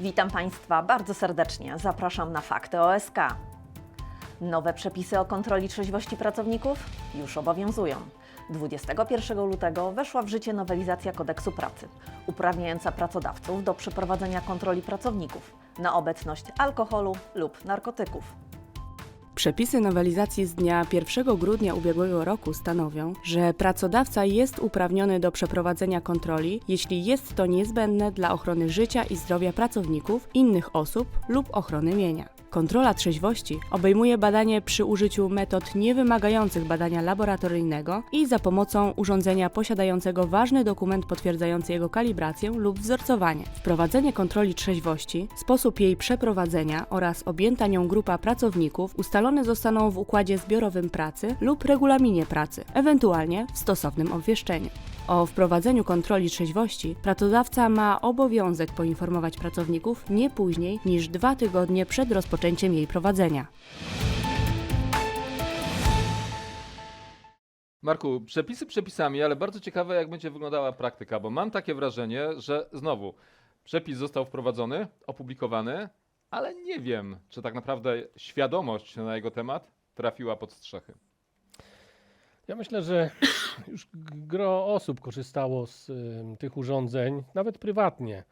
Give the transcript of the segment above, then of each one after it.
Witam Państwa bardzo serdecznie. Zapraszam na Fakty OSK. Nowe przepisy o kontroli trzeźwości pracowników już obowiązują. 21 lutego weszła w życie nowelizacja kodeksu pracy, uprawniająca pracodawców do przeprowadzenia kontroli pracowników na obecność alkoholu lub narkotyków. Przepisy nowelizacji z dnia 1 grudnia ubiegłego roku stanowią, że pracodawca jest uprawniony do przeprowadzenia kontroli, jeśli jest to niezbędne dla ochrony życia i zdrowia pracowników, innych osób lub ochrony mienia. Kontrola trzeźwości obejmuje badanie przy użyciu metod niewymagających badania laboratoryjnego i za pomocą urządzenia posiadającego ważny dokument potwierdzający jego kalibrację lub wzorcowanie. Wprowadzenie kontroli trzeźwości, sposób jej przeprowadzenia oraz objęta nią grupa pracowników ustalone zostaną w układzie zbiorowym pracy lub regulaminie pracy, ewentualnie w stosownym obwieszczeniu. O wprowadzeniu kontroli trzeźwości pracodawca ma obowiązek poinformować pracowników nie później niż dwa tygodnie przed rozpoczęciem jej prowadzenia. Marku, przepisy przepisami, ale bardzo ciekawe, jak będzie wyglądała praktyka, bo mam takie wrażenie, że znowu przepis został wprowadzony, opublikowany, ale nie wiem, czy tak naprawdę świadomość na jego temat trafiła pod strzechy. Ja myślę, że już gro osób korzystało z tych urządzeń, nawet prywatnie.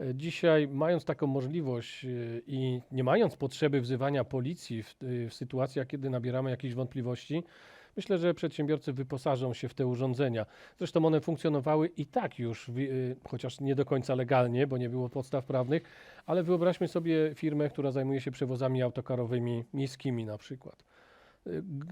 E, Dzisiaj, mając taką możliwość y, i nie mając potrzeby wzywania policji w, y, w sytuacjach, kiedy nabieramy jakichś wątpliwości, myślę, że przedsiębiorcy wyposażą się w te urządzenia. Zresztą one funkcjonowały i tak już, chociaż nie do końca legalnie, bo nie było podstaw prawnych, ale wyobraźmy sobie firmę, która zajmuje się przewozami autokarowymi miejskimi na przykład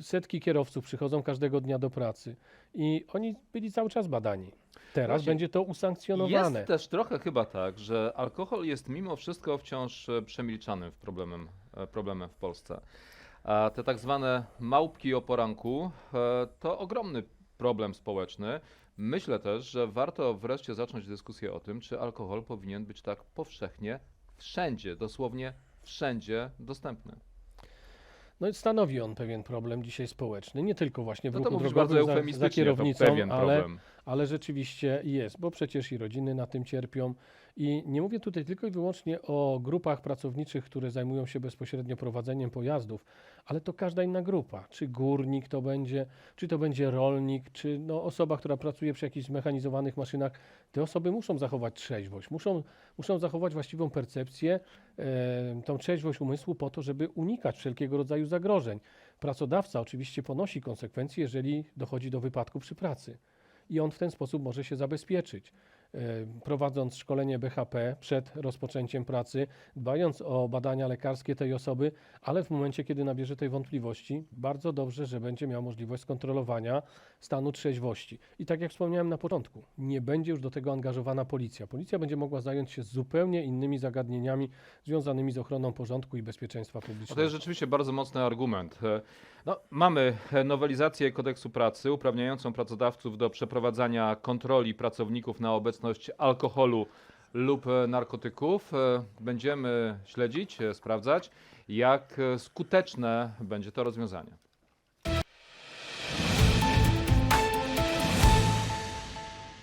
setki kierowców przychodzą każdego dnia do pracy i oni byli cały czas badani. Teraz Właśnie. będzie to usankcjonowane. Jest też trochę chyba tak, że alkohol jest mimo wszystko wciąż e, przemilczanym problemem, e, problemem w Polsce. A te tak zwane małpki o poranku e, to ogromny problem społeczny. Myślę też, że warto wreszcie zacząć dyskusję o tym, czy alkohol powinien być tak powszechnie wszędzie, dosłownie wszędzie dostępny. No i stanowi on pewien problem dzisiaj społeczny, nie tylko właśnie w No to ruchu drogowym za, za kierownicą, ale, ale rzeczywiście jest, bo przecież i rodziny na tym cierpią. I nie mówię tutaj tylko i wyłącznie o grupach pracowniczych, które zajmują się bezpośrednio prowadzeniem pojazdów, ale to każda inna grupa. Czy górnik to będzie, czy to będzie rolnik, czy no osoba, która pracuje przy jakichś zmechanizowanych maszynach. Te osoby muszą zachować trzeźwość, muszą, muszą zachować właściwą percepcję, e, tą trzeźwość umysłu po to, żeby unikać wszelkiego rodzaju zagrożeń. Pracodawca oczywiście ponosi konsekwencje, jeżeli dochodzi do wypadku przy pracy i on w ten sposób może się zabezpieczyć. E, Prowadząc szkolenie BHP przed rozpoczęciem pracy, dbając o badania lekarskie tej osoby, ale w momencie, kiedy nabierze tej wątpliwości, bardzo dobrze, że będzie miał możliwość skontrolowania stanu trzeźwości. I tak jak wspomniałem na początku, nie będzie już do tego angażowana policja. Policja będzie mogła zająć się zupełnie innymi zagadnieniami związanymi z ochroną porządku i bezpieczeństwa No publicznego. to jest rzeczywiście bardzo mocny argument. E, No, mamy e, nowelizację kodeksu pracy uprawniającą pracodawców do przeprowadzania kontroli pracowników na obecność alkoholu lub narkotyków. E, Będziemy śledzić, e, sprawdzać, jak e, skuteczne będzie to rozwiązanie.